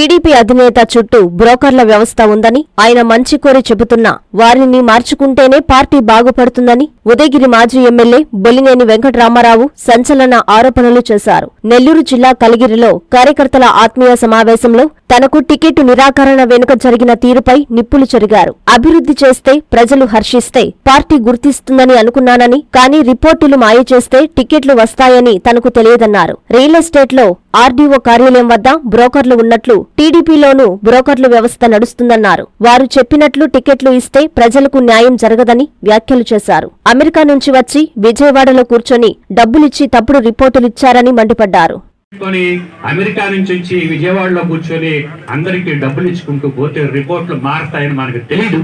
TDP అధినేత చుట్టూ బ్రోకర్ల వ్యవస్థ ఉందని ఆయన మంచి కోరి చెబుతున్నా వారిని మార్చుకుంటేనే పార్టీ బాగుపడుతుందని ఉదయగిరి మాజీ ఎమ్మెల్యే బొలినేని వెంకటరామారావు సంచలన ఆరోపణలు చేశారు. నెల్లూరు జిల్లా కలిగిరిలో కార్యకర్తల ఆత్మీయ సమావేశంలో తనకు టికెట్ నిరాకరణ వెనుక జరిగిన తీరుపై నిప్పులు చెరిగారు. అభివృద్ధి చేస్తే ప్రజలు హర్షిస్తే పార్టీ గుర్తిస్తుందని అనుకున్నానని కానీ రిపోర్టులు మాయ చేస్తే టికెట్లు వస్తాయని తనకు తెలియదన్నారు. రియల్ ఎస్టేట్లో ఆర్డీఓ కార్యాలయం వద్ద బ్రోకర్లు ఉన్నట్లు టీడీపీలోనూ బ్రోకర్లు వ్యవస్థ నడుస్తుందన్నారు. వారు చెప్పినట్లు టికెట్లు ఇస్తే ప్రజలకు న్యాయం జరగదని వ్యాఖ్యలు చేశారు. అమెరికా నుంచి వచ్చి విజయవాడలో కూర్చొని డబ్బులిచ్చి తప్పుడు రిపోర్టులిచ్చారని మండిపడ్డారు. కొని అమెరికా నుంచి వచ్చి విజయవాడలో కూర్చొని అందరికీ డబ్బులు ఇచ్చుకుంటూ పోతే రిపోర్ట్లు మారుతాయని మనకు తెలియదు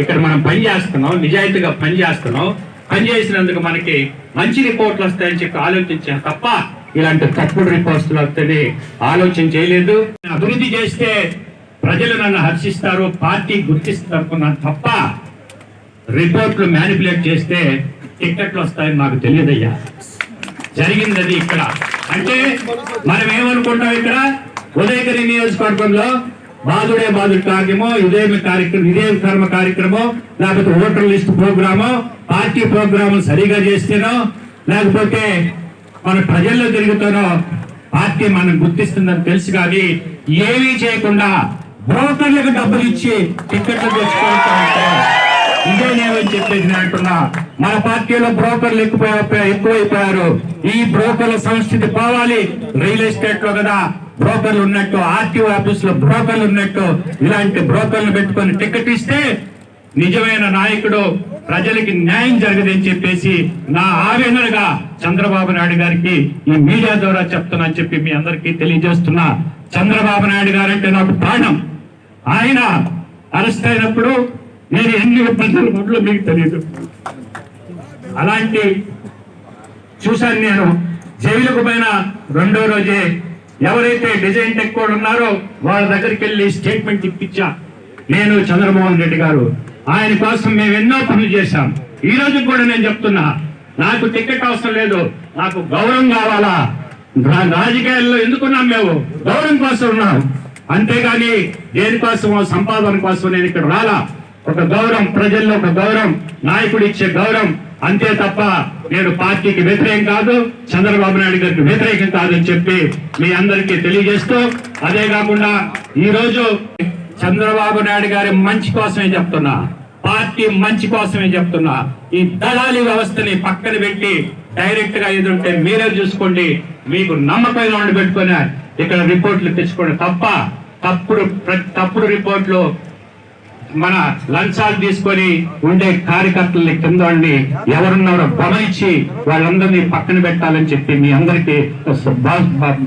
ఇక్కడ మనం పని చేస్తున్నాం నిజాయితీగా పని చేస్తున్నాం. పని చేసినందుకు మనకి మంచి రిపోర్ట్లు వస్తాయని చెప్పి ఆలోచించాం తప్ప ఇలాంటి తప్పుడు రిపోర్ట్స్ వస్తాయని ఆలోచన చేయలేదు. అభివృద్ధి చేస్తే ప్రజలు నన్ను హర్షిస్తారు పార్టీ గుర్తిస్తారు అనుకున్నాను తప్ప రిపోర్ట్లు మ్యానిపులేట్ చేస్తే టిక్కెట్లు వస్తాయని నాకు తెలియదయ్యా. జరిగింది అది ఇక్కడ. అంటే మనం ఏమనుకుంటాం ఇక్కడ? ఉదయగిరి నియోజకవర్గంలో బాధుడే బాధుడు కార్యము ఇదే కార్యక్రమం ఇదే కర్మ కార్యక్రమం లేకపోతే voter list programme party programme సరిగా చేస్తేనో లేకపోతే మన ప్రజల్లో తిరుగుతానో పార్టీ మనం గుర్తిస్తుందని తెలుసు కానీ ఏమీ చేయకుండా బ్రోకర్లకు డబ్బులు ఇచ్చి టిక్కెట్లు తెచ్చుకుంటా ఇదే నేను చెప్పేసి అంటున్నా. మన పార్టీలో బ్రోకర్లు ఎక్కువ ఎక్కువైపోయారు. ఈ బ్రోకర్ల సంస్థితి పోవాలి. రియల్ ఎస్టేట్లో కదా బ్రోకర్లు ఉన్నట్టు ఆర్టీఓ ఆఫీస్లో బ్రోకర్లు ఉన్నట్టు ఇలాంటి బ్రోకర్లు పెట్టుకొని టికెట్ ఇస్తే నిజమైన నాయకుడు ప్రజలకి న్యాయం జరగదని చెప్పేసి నా ఆవేదనగా చంద్రబాబు నాయుడు గారికి ఈ మీడియా ద్వారా చెప్తున్నా అని చెప్పి మీ అందరికీ తెలియజేస్తున్నా. చంద్రబాబు నాయుడు గారంటే నాకు ప్రాణం. ఆయన అరెస్ట్ అయినప్పుడు నేను ఎన్ని ఇబ్బందులు పడ్లో మీకు తెలియదు. అలాంటి చూశాను నేను. జైలుకు పోయిన రెండో రోజే ఎవరైతే డిజైన్ టెక్ ఉన్నారో వాళ్ళ దగ్గరికి వెళ్ళి స్టేట్మెంట్ ఇప్పించా. నేను చంద్రమోహన్ రెడ్డి గారు. ఆయన కోసం మేము ఎన్నో పనులు చేశాం. ఈ రోజు కూడా నేను చెప్తున్నా నాకు టికెట్ అవసరం లేదు. నాకు గౌరవం కావాలా? రాజకీయాల్లో ఎందుకున్నాం మేము? గౌరవం కోసం ఉన్నాం. అంతేగాని దేనికోసమో సంపాదన కోసం నేను ఇక్కడ రాలా? ఒక గౌరవం ప్రజల్లో ఒక గౌరవం నాయకుడు ఇచ్చే గౌరవం. అంతే తప్ప నేను పార్టీకి వ్యతిరేకం కాదు చంద్రబాబు నాయుడు గారికి వ్యతిరేకం కాదని చెప్పి మీ అందరికీ తెలియజేస్తూ అదే కాకుండా ఈ రోజు చంద్రబాబు నాయుడు గారి మంచి కోసమే చెప్తున్నా పార్టీ మంచి కోసమే చెప్తున్నా. ఈ దళాలి వ్యవస్థని పక్కన పెట్టి డైరెక్ట్గా ఎదురుంటే మీరే చూసుకోండి మీకు నమ్మకమైన వండి పెట్టుకొని ఇక్కడ రిపోర్ట్లు తెచ్చుకోండి తప్ప తప్పుడు తప్పుడు రిపోర్ట్లు మన లంచాలు తీసుకొని ఉండే కార్యకర్తల్ని కింద వాళ్ళని ఎవరున్నారో గమనించి వాళ్ళందరినీ పక్కన పెట్టాలని చెప్పి మీ అందరికీ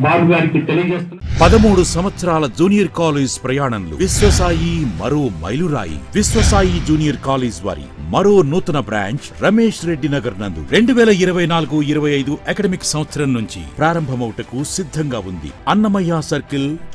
బాబు గారికి తెలియజేస్తున్నారు పదమూడు సంవత్సరాల జూనియర్ కాలేజ్ ప్రయాణంలో విశ్వసాయి మరో మైలురాయి. విశ్వసాయి జూనియర్ కాలేజ్ వారి మరో నూతన బ్రాంచ్ రమేష్ రెడ్డి నగర్ నందు రెండు వేల ఇరవై నాలుగు ఇరవై ఐదు అకాడమిక్ సంవత్సరం నుంచి ప్రారంభమవుటకు సిద్ధంగా ఉంది. అన్నమయ్య సర్కిల్